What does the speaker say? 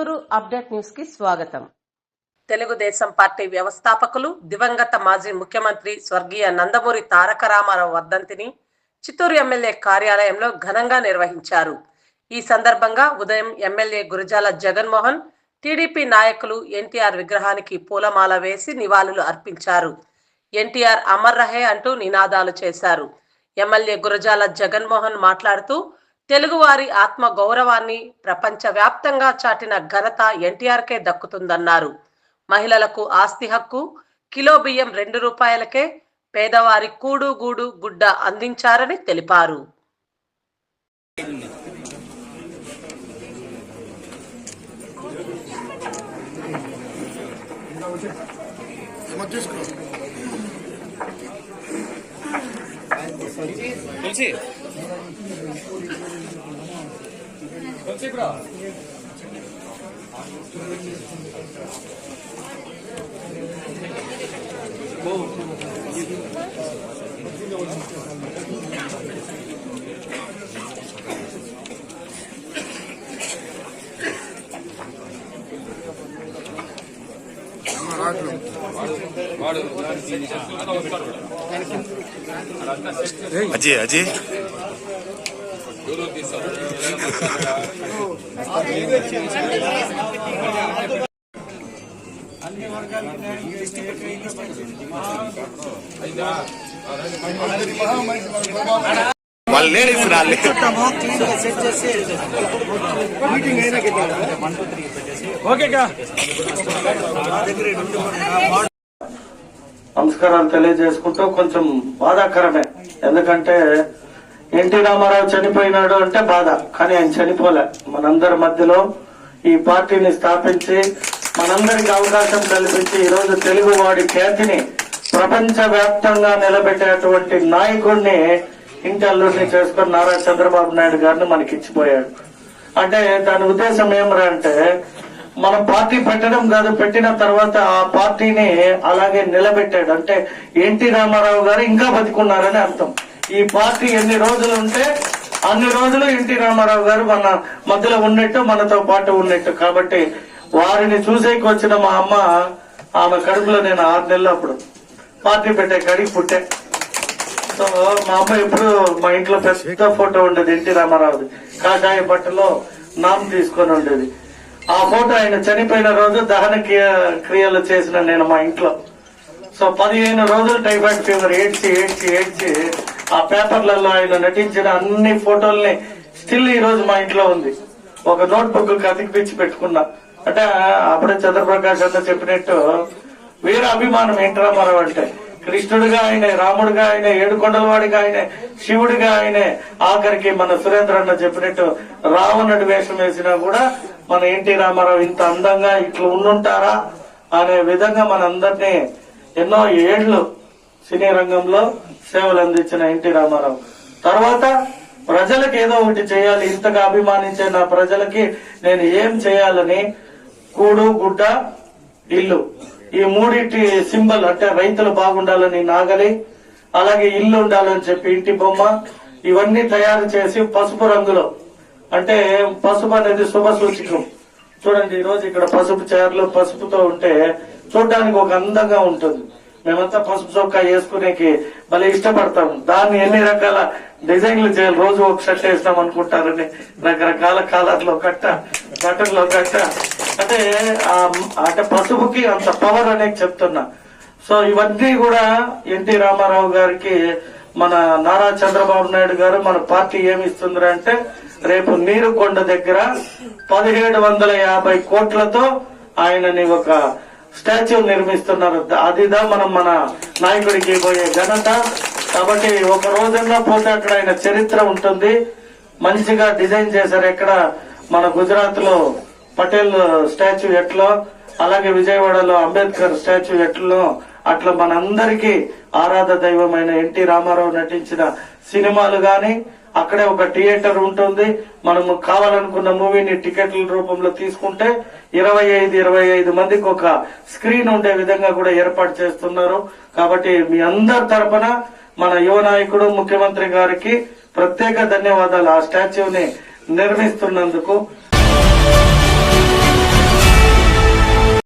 Chittoor update న్యూస్కి స్వాగతం. Telugu Desam party వ్యవస్థాపకులు దివంగత మాజీ ముఖ్యమంత్రి స్వర్గీయ నందమూరి తారక రామారావు వర్ధంతిని చిత్తూరు ఎమ్మెల్యే కార్యాలయంలో ఘనంగా నిర్వహించారు. ఈ సందర్భంగా ఉదయం ఎమ్మెల్యే గురజాల జగన్మోహన్ టీడీపీ నాయకులు ఎన్టీఆర్ విగ్రహానికి పూలమాల వేసి నివాళులు అర్పించారు. ఎన్టీఆర్ అమర్ రహే అంటూ నినాదాలు చేశారు. ఎమ్మెల్యే గురజాల జగన్మోహన్ మాట్లాడుతూ తెలుగువారి ఆత్మ గౌరవాన్ని ప్రపంచవ్యాప్తంగా చాటిన ఘనత ఎన్టీఆర్కే దక్కుతుందన్నారు. మహిళలకు ఆస్తి హక్కు కిలో బియ్యం రెండు రూపాయలకే పేదవారి కూడు గూడు గుడ్డ అందించారని తెలిపారు. తులసి. వాడు వాడు తులసి బ్రో వాడు అజయ్ అజయ్ వాళ్ళు లేడీస్ రాలే ఓకేగా నమస్కారాలు తెలియజేసుకుంటూ కొంచెం బాధాకరమే. ఎందుకంటే ఎన్టీ రామారావు చనిపోయినాడు అంటే బాధ కానీ ఆయన చనిపోలే. మనందరి మధ్యలో ఈ పార్టీని స్థాపించి మనందరికి అవకాశం కల్పించి ఈరోజు తెలుగు వాడి ఖ్యాతిని ప్రపంచ వ్యాప్తంగా నిలబెట్టేటువంటి నాయకుడిని ఇంటి అల్లుడిని చేసుకుని నారా చంద్రబాబు నాయుడు గారిని మనకి ఇచ్చిపోయాడు అంటే దాని ఉద్దేశం ఏమరా అంటే మనం పార్టీ పెట్టడం కాదు పెట్టిన తర్వాత ఆ పార్టీని అలాగే నిలబెట్టాడు. అంటే ఎన్టీ రామారావు గారు ఇంకా బతికున్నారని అర్థం. ఈ పార్టీ ఎన్ని రోజులు ఉంటే అన్ని రోజులు ఎన్టీ రామారావు గారు మన మధ్యలో ఉన్నట్టు మనతో పాటు ఉన్నట్టు. కాబట్టి వారిని చూసేకి వచ్చిన మా అమ్మ ఆమె కడుపులో నేను ఆరు నెలలు అప్పుడు పార్టీ పెట్టే కడిగి పుట్టే. సో మా అమ్మ ఎప్పుడు మా ఇంట్లో పెద్ద ఫోటో ఉండేది ఎన్టీ రామారావుది. కాషాయ బట్టలో నామ్ తీసుకొని ఉండేది. ఆ ఫోటో ఆయన చనిపోయిన రోజు దహన క్రియ- క్రియలు చేసిన నేను మా ఇంట్లో. సో పదిహేను రోజులు టైఫాయిడ్ ఫీవర్ ఏడ్చి ఏడ్చి ఏడ్చి ఆ పేపర్లలో ఆయన నటించిన అన్ని ఫోటోల్ని స్టిల్ ఈ రోజు మా ఇంట్లో ఉంది. ఒక నోట్ బుక్ కతికిపించి పెట్టుకున్నా. అంటే అప్పుడే చంద్రప్రకాష్ అంతా చెప్పినట్టు వీర అభిమానం ఏంటి రామారావు అంటే? కృష్ణుడిగా ఆయనే రాముడిగా ఆయనే ఏడుకొండలవాడిగా ఆయనే శివుడిగా ఆయనే ఆఖరికి మన సురేంద్ర అన్న చెప్పినట్టు రావణుడి వేషం వేసినా కూడా మన ఎన్టీ రామారావు ఇంత అందంగా ఇట్లా ఉండుంటారా అనే విధంగా మనందరినీ ఎన్నో ఏళ్ళు సినీ రంగంలో సేవలు అందించిన ఎన్టీ రామారావు. తర్వాత ప్రజలకు ఏదో ఒకటి చేయాలి ఇంతగా అభిమానించే నా ప్రజలకి నేను ఏం చేయాలని కూడు గుడ్డ ఇల్లు. ఈ మూడింటి సింబల్ అంటే రైతులు బాగుండాలని నాగలి అలాగే ఇల్లు ఉండాలని చెప్పి ఇంటి బొమ్మ ఇవన్నీ తయారు చేసి పసుపు రంగులో అంటే పసుపు అనేది శుభ సూచకం. చూడండి ఈ రోజు ఇక్కడ పసుపు చీరలు పసుపుతో ఉంటే చూడడానికి ఒక అందంగా ఉంటుంది. మేమంతా పసుపు చొక్కా వేసుకునేకి భలే ఇష్టపడతాం దాన్ని ఎన్ని రకాల డిజైన్లు చేయాలి? రోజు ఒక షర్ట్ వేస్తాం అనుకుంటారని రకరకాల కాలర్లో కట్ట బట్టర్లో కట్ట. అంటే అంటే పసుపుకి అంత పవర్ అనేది చెప్తున్నా. సో ఇవన్నీ కూడా ఎన్టీ రామారావు గారికి మన నారా చంద్రబాబు నాయుడు గారు మన పార్టీ ఏమి ఇస్తుంది అంటే రేపు నీరుకొండ దగ్గర పదిహేడు వందల యాభై కోట్లతో ఆయనని ఒక స్టాచ్యూ నిర్మిస్తున్నారు. అదిదా మనం మన నాయకుడికి పోయే ఘనత. కాబట్టి ఒక రోజుల్లో పోతే అక్కడ ఆయన చరిత్ర ఉంటుంది. మంచిగా డిజైన్ చేశారు. ఎక్కడ మన గుజరాత్లో పటేల్ స్టాచ్యూ ఎట్లో అలాగే విజయవాడలో అంబేద్కర్ స్టాచ్యూ ఎట్లో అట్లా మనందరికీ ఆరాధ దైవమైన ఎన్టీ రామారావు నటించిన సినిమాలు గాని అక్కడే ఒక థియేటర్ ఉంటుంది. మనము కావాలనుకున్న మూవీని టికెట్ల రూపంలో తీసుకుంటే ఇరవై ఐదు ఇరవై ఐదు మందికి ఒక స్క్రీన్ ఉండే విధంగా కూడా ఏర్పాటు చేస్తున్నారు. కాబట్టి మీ అందరి తరపున మన యువ నాయకుడు ముఖ్యమంత్రి గారికి ప్రత్యేక ధన్యవాదాలు. ఆ స్టాచ్యూని నిర్మిస్తున్నందుకు